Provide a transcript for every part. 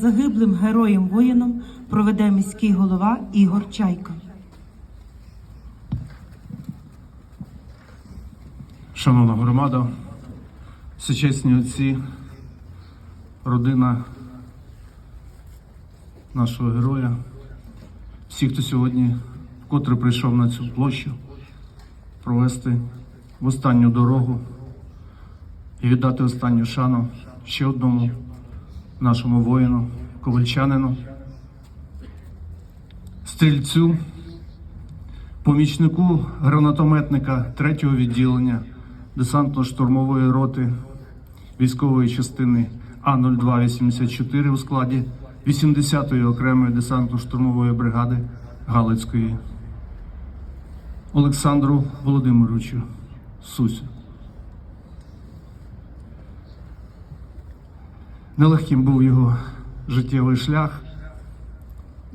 Загиблим героєм воїном проведе міський голова Ігор Чайка. Шановна громада, всечесні отці, родина нашого героя, всі, хто сьогодні вкотре прийшов на цю площу, провести в останню дорогу і віддати останню шану ще одному нашому воїну, ковальчанину, стрільцю, помічнику гранатометника 3-го відділення десантно-штурмової роти військової частини А-0284 у складі 80-ї окремої десантно-штурмової бригади Галицької Олександру Володимировичу Сусю. Нелегким був його життєвий шлях,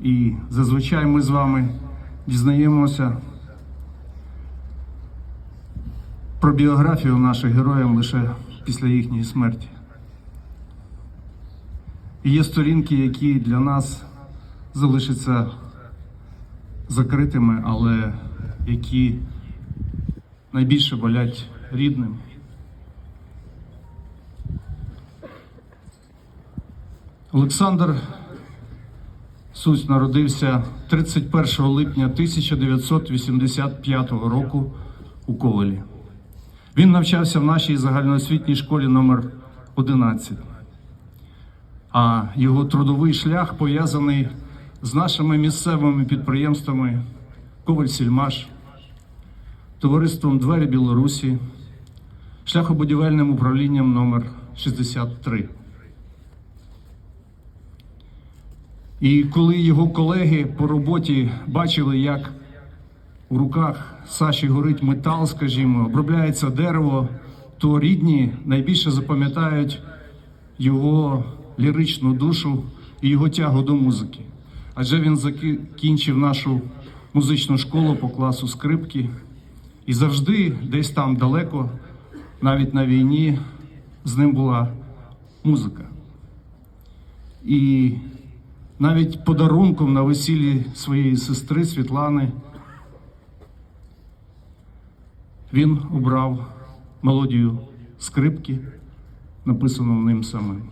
і зазвичай ми з вами дізнаємося про біографію наших героїв лише після їхньої смерті. І є сторінки, які для нас залишаться закритими, але які найбільше болять рідним. Олександр Сусь народився 31 липня 1985 року у Ковелі. Він навчався в нашій загальноосвітній школі номер 11 а його трудовий шлях пов'язаний з нашими місцевими підприємствами Коваль-Сільмаш, товариством Двері Білорусі, шляхобудівельним управлінням номер 63 І коли його колеги по роботі бачили, як у руках Саші горить метал, скажімо, обробляється дерево, то рідні найбільше запам'ятають його ліричну душу і його тягу до музики. Адже він закінчив нашу музичну школу по класу скрипки і завжди, десь там далеко, навіть на війні, з ним була музика. І навіть подарунком на весіллі своєї сестри Світлани він обрав мелодію скрипки, написану ним самим.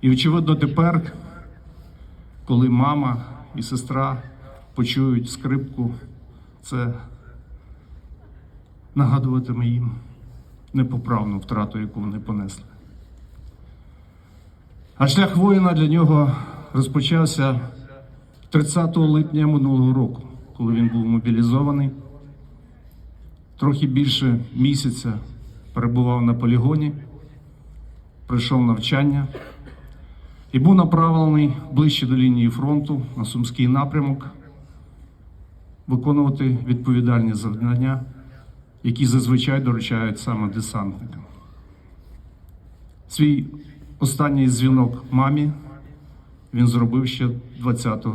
І, очевидно, тепер, коли мама і сестра почують скрипку, це нагадуватиме їм непоправну втрату, яку вони понесли. А шлях воїна для нього розпочався 30 липня минулого року, коли він був мобілізований. Трохи більше місяця перебував на полігоні, пройшов навчання і був направлений ближче до лінії фронту на Сумський напрямок виконувати відповідальні завдання, які зазвичай доручають саме десантникам. Свій останній дзвінок мамі він зробив ще 20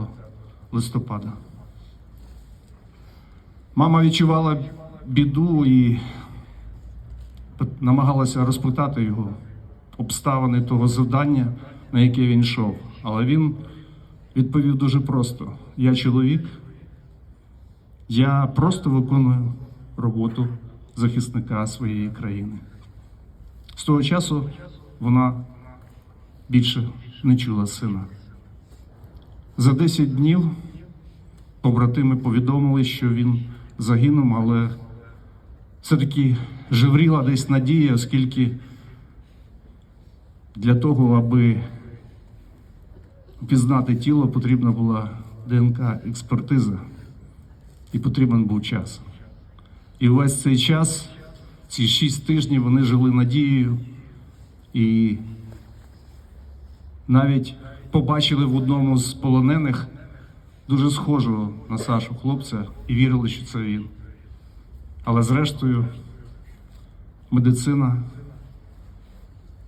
листопада. Мама відчувала біду і намагалася розпитати його обставини того завдання, на яке він йшов. Але він відповів дуже просто: я чоловік, я просто виконую роботу захисника своєї країни. З того часу вона більше не чула сина. За 10 днів побратими повідомили, що він загинув, але все-таки жевріла десь надія, оскільки для того, аби пізнати тіло, потрібна була ДНК-експертиза і потрібен був час. І весь цей час, ці шість тижнів, вони жили надією і навіть побачили в одному з полонених дуже схожого на Сашу хлопця і вірили, що це він. Але зрештою медицина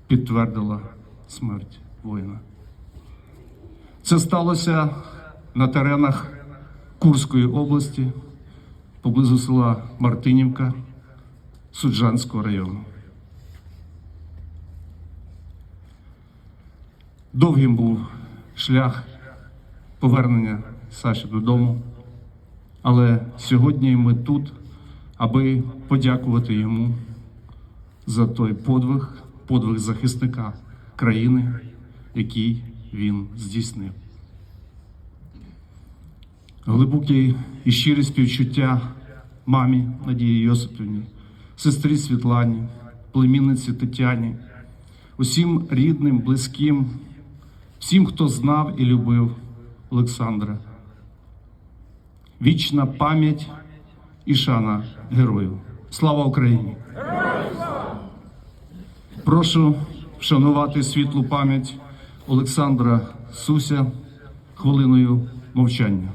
підтвердила смерть воїна. Це сталося на теренах Курської області поблизу села Мартинівка Суджанського району. Довгим був шлях повернення Саші додому. Але сьогодні ми тут, аби подякувати йому за той подвиг, подвиг захисника країни, який він здійснив. Глибокі і щирі співчуття мамі Надії Йосипівні, сестрі Світлані, племінниці Тетяні, усім рідним, близьким, всім, хто знав і любив Олександра. Вічна пам'ять і шана герою. Слава Україні! Прошу вшанувати світлу пам'ять Олександра Суся хвилиною мовчання.